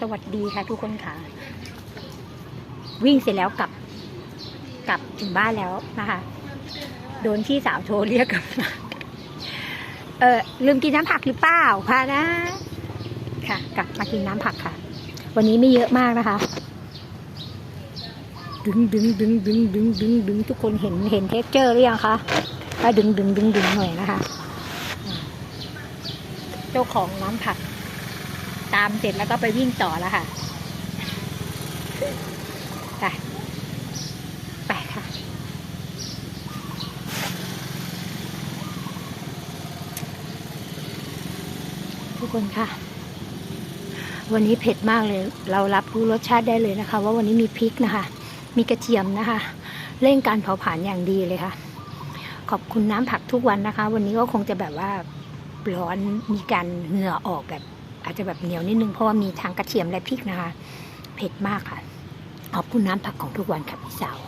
สวัสดีค่ะทุกคนค่ะ วิ่งเสร็จแล้วกลับ กลับถึงบ้านแล้วนะคะ โดนพี่สาวโทรเรียกกลับมาเออลืมกินน้ำผักหรือเปล่าพานะ ค่ะ กลับมากินน้ำผักค่ะ วันนี้ไม่เยอะมากนะคะ ดึงดึงดึงดึงดึงดึงดึงทุกคนเห็นเห็นเท็กเจอร์หรือยังคะถ้าดึงดึงดึงดึงหน่อยนะคะ เจ้าของน้ำผัก ตามเสร็จแล้วก็ไปวิ่งต่อแล้วค่ะไปไปค่ะ ทุกคนค่ะ วันนี้เผ็ดมากเลย เรารับรู้รสชาติได้เลยนะคะ ว่าวันนี้มีพริกนะคะ มีกระเทียมนะคะ เร่งการเผาผลาญอย่างดีเลยค่ะ ขอบคุณน้ำผักทุกวันนะคะ วันนี้ก็คงจะแบบว่าร้อนมีการเหงื่อออกแบบ อาจจะแบบเหนียวนิดนึงเพราะว่ามีทางกระเทียมและพริกนะคะ เผ็ดมากค่ะ ขอบคุณน้ำผักของทุกวันค่ะพี่สาว